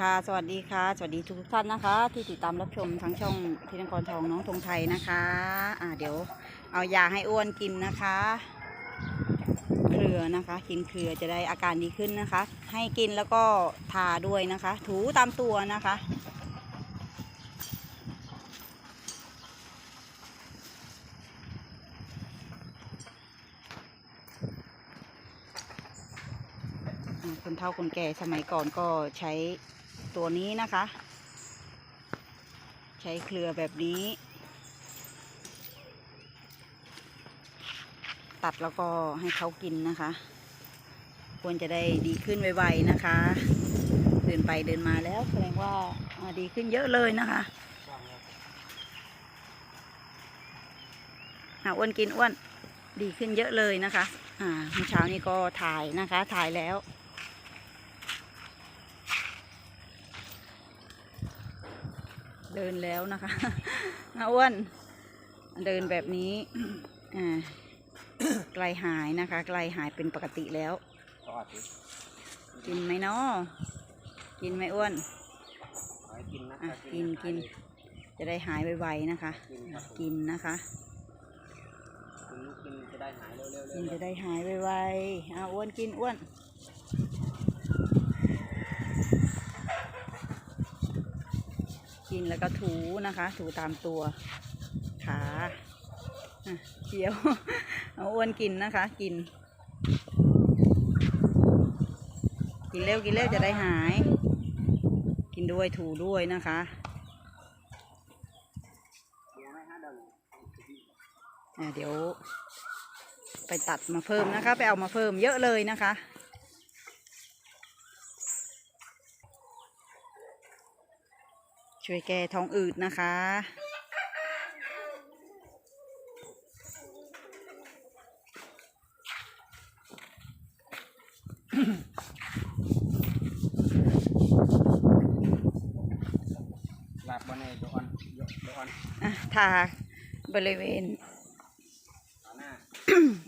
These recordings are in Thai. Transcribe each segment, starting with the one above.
ค่ะ สวัสดีค่ะ สวัสดีทุกท่านนะคะ ที่ติดตามรับชมทั้งช่องที่นครทองน้องธงไทยนะคะ อ่าเดี๋ยวเอายาให้อ้วนกินนะคะ เครือนะคะ กินเครือจะได้อาการดีขึ้นนะคะ ให้กินแล้วก็ทาด้วยนะคะ ถูตามตัวนะคะคนเฒ่าคนแก่สมัยก่อนก็ใช้ ตัวนี้นะคะ ใช้เครือแบบนี้ ตัดแล้วก็ให้เขากินนะคะ ควรจะได้ดีขึ้นไวๆนะคะ เดินไปเดินมาแล้วแสดงว่าดีขึ้นเยอะเลยนะคะอ่าอ้วนกินอ้วนดีขึ้นเยอะเลยนะคะ อ่าเมื่อเช้านี้ก็ถ่ายนะคะ ถ่ายแล้ว เดินแล้วนะคะอาอ้วนเดินแบบนี้อ่าไกลหายนะคะ ไกลหายเป็นปกติแล้วทอดดิกินไหมเนาะกินไหมอ้วนขอให้กินนะอะถ้ากินกินจะได้หายไวๆนะคะ กินครับผมกินนะคะกินลูกกินจะได้หายเร็วๆเร็วๆกินจะได้หายไวๆเอาอ้วนกินอ้วน กินแล้วก็ถูนะคะ ถูตามตัวขาเดี๋ยวเอาอ้วนกินนะคะ กิน กินเร็วกินเร็วจะได้หาย กินด้วยถูด้วยนะคะเดี๋ยว ไปตัดมาเพิ่มนะคะ ไปเอามาเพิ่มเยอะเลยนะคะ ช่วยแก้ท้องอืดนะคะ ลาบวันนี้เดี๋ยวอ่อนเดี๋ยวเดี๋ยวอ่อนอะทาบริเวณเอาหน้า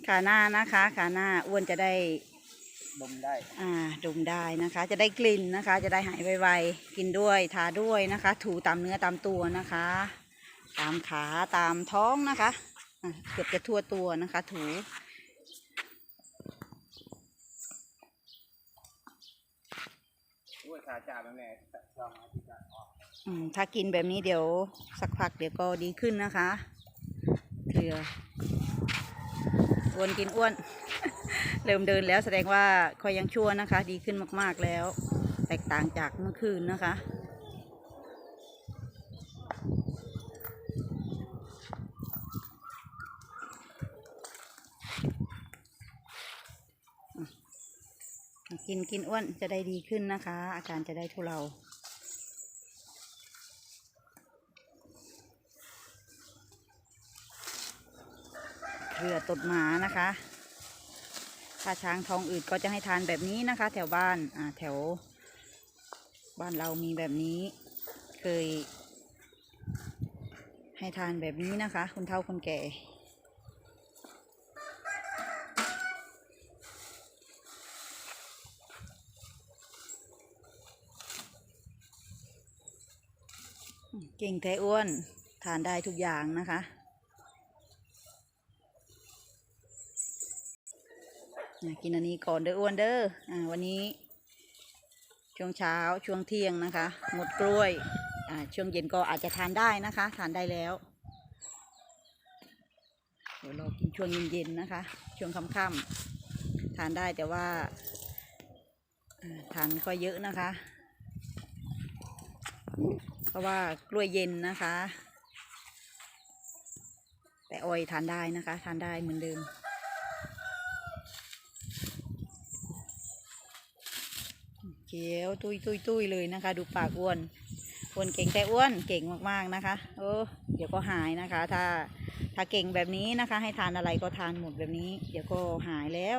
ขาหน้านะคะ ขาหน้าอ้วนจะได้ ดมได้อ่าดมได้นะคะ จะได้กลิ่นนะคะ จะได้หายไวๆกินด้วยทาด้วยนะคะ ถูตามเนื้อตามตัวนะคะ ตามขาตามท้องนะคะอะเกือบจะทั่วตัวนะคะ ถูด้วยขาจ่าแม่แม่จองมาที่จะออกอืมถ้ากินแบบนี้เดี๋ยวสักพักเดี๋ยวก็ดีขึ้นนะคะเครืออ้วนกินอ้วน เริ่มเดินแล้วแสดงว่าคอยยังชั่วนะคะ ดีขึ้นมากๆแล้ว แตกต่างจากเมื่อคืนนะคะ กินกินอ้วนจะได้ดีขึ้นนะคะ อาการจะได้ทุเลาเครือตดหมานะคะ ถ้าช้างท้องอืดก็จะให้ทานแบบนี้นะคะ แถวบ้านอ่าแถว บ้านเรามีแบบนี้ เคย ให้ทานแบบนี้นะคะ คุณเฒ่าคนแก่เก่งแท้อ้วนทานได้ทุกอย่างนะคะ อะ กินอันนี้ก่อนเด้ออ้วนเด้ออ่าวันนี้ ช่วงเช้าช่วงเที่ยงนะคะหมดกล้วยอ่าช่วงเย็นก็อาจจะทานได้นะคะ ทานได้แล้ว เดี๋ยวเรอกินช่วงเย็นๆนะคะ ช่วงค่ำๆทานได้แต่ว่าทานค่อยเยอะนะคะ เพราะว่ากล้วยเย็นนะคะ แต่ออยทานได้นะคะ ทานได้เหมือนเดิม เขียวตุยตุยตุยเลยนะคะ ดูปากอ้วนอ้วนเก่งแต่อ้วนเก่งมากๆนะคะโอ้เดี๋ยวก็หายนะคะ ถ้าถ้าเก่งแบบนี้นะคะ ให้ทานอะไรก็ทานหมดแบบนี้ เดี๋ยวก็หายแล้ว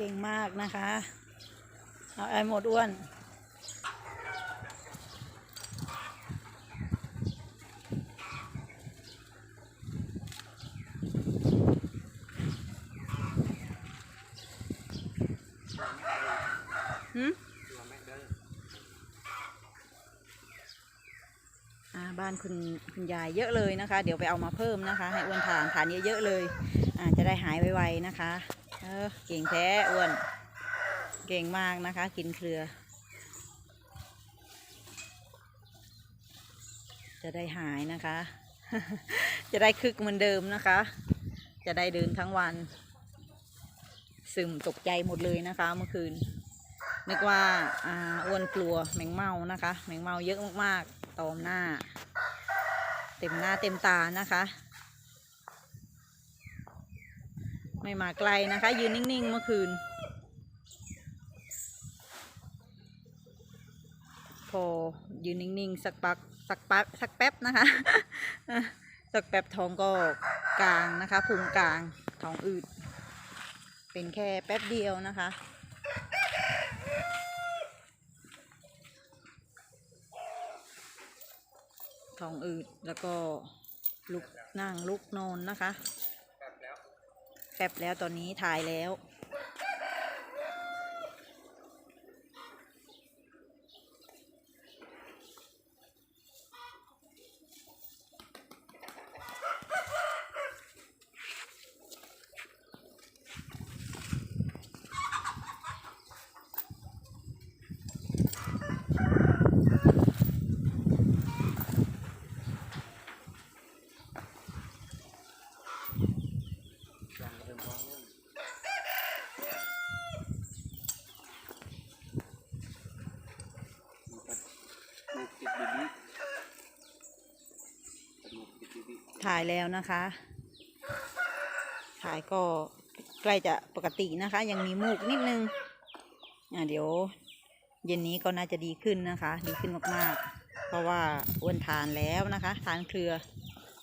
เก่งมากนะคะ เอาไอหมดอ้วน หืมอ่าบ้านคุณคุณยายเยอะเลยนะคะ เดี๋ยวไปเอามาเพิ่มนะคะ ให้อ้วนทานทานเยอะๆเลยอ่าจะได้หายไวๆนะคะ ออเก่งแท้อ้วน เก่งมากนะคะ กินเครือ จะได้หายนะคะ จะได้คึกเหมือนเดิมนะคะ จะได้เดินทั้งวัน ซึมตกใจหมดเลยนะคะเมื่อคืน นึกว่าอ่าอ้วนกลัวแมงเมานะคะ แมงเมาเยอะมากๆตอมหน้า เต็มหน้าเต็มตานะคะ ไม่มาไกลนะคะ ยืนนิ่งๆเมื่อคืน พอยืนนิ่งๆสักปักสักปักสักแป๊บนะคะ สักแป๊บท้องก็กลางนะคะพุงกลางท้องอืด เป็นแค่แป๊บเดียวนะคะท้องอืดแล้วก็ลุกนั่งลุกนอนนะคะ แฟบแล้วตอนนี้ถ่ายแล้ว อย่างเดิมมองนู่นมันก็ลูกติดบิบิเป็นลูกติดบิบิ ถ่ายแล้วนะคะถ่ายก็ใกล้จะปกตินะคะ ยังมีมูกนิดนึงอะเดี๋ยวเย็นนี้ก็น่าจะดีขึ้นนะคะ ดีขึ้นมากๆ เพราะว่าอ้วนทานแล้วนะคะ ทานเครือ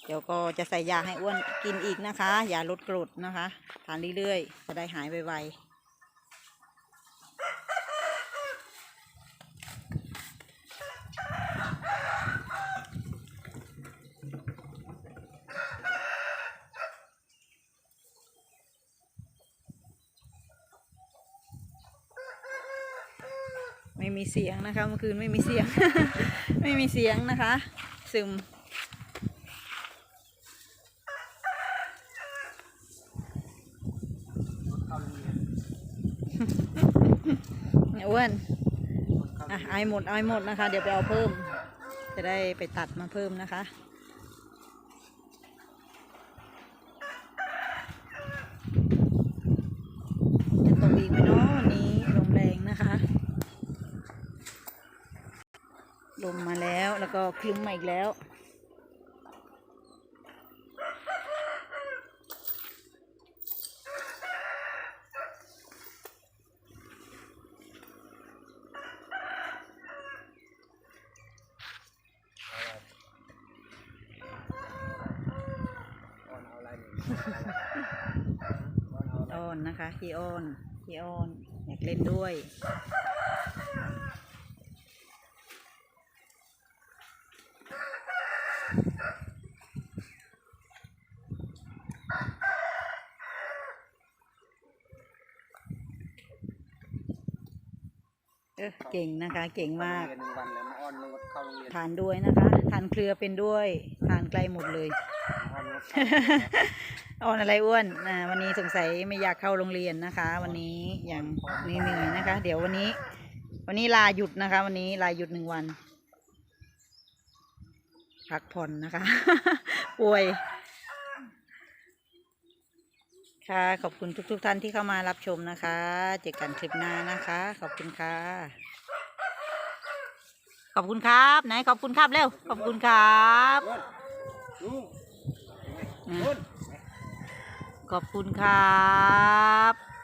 เดี๋ยวก็จะใส่ยาให้อ้วนกินอีกนะคะ ยาลดกรดนะคะ ทานเรื่อยๆ จะได้หายไวๆ มีเสียงนะคะ เมื่อคืนไม่มีเสียง ไม่มีเสียงนะคะ ซึมเข้าโรงเรียอ้วนอะเรียนไอหมดไอหมดนะคะ เดี๋ยวไปเอาเพิ่ม จะได้ไปตัดมาเพิ่มนะคะตกอีกไหมเนาะวันนี้ลมแรงนะคะ ลมมา แล้วแล้วก็คลึ้มมาอีกแล้วอ้อนเอาอะไรหนึ่งอ้อนเอาอะไรอ้อนนะคะ พี่อ้อน พี่อ้อน อยากเล่นด้วย ออเก่งนะคะ เก่งมากเข้โรงเรียนหนึ่งวันแล้วมาอ้อนรถเข้าโรงเรียนทานด้วยนะคะทานเครือเป็นด้วยทานไกลหมดเลยอ้อนรถเข้าโรงเรียนอ่อนอะไรอ้วนอ่าวันนี้สงสัยไม่อยากเข้าโรงเรียนนะคะ วันนี้อย่างเหนื่อยๆนะคะ เดี๋ยววันนี้ วันนี้ลาหยุดนะคะ วันนี้ลาหยุดหนึ่งวัน พักผ่อนนะคะ ป่วย ค่ะ ขอบคุณทุกๆท่านที่เข้ามารับชมนะคะ เจอกันคลิปหน้านะคะ ขอบคุณค่ะ ขอบคุณครับ ไหนขอบคุณครับเร็ว ขอบคุณครับอ้วนลุงอืมอ้วนขอบคุณครับ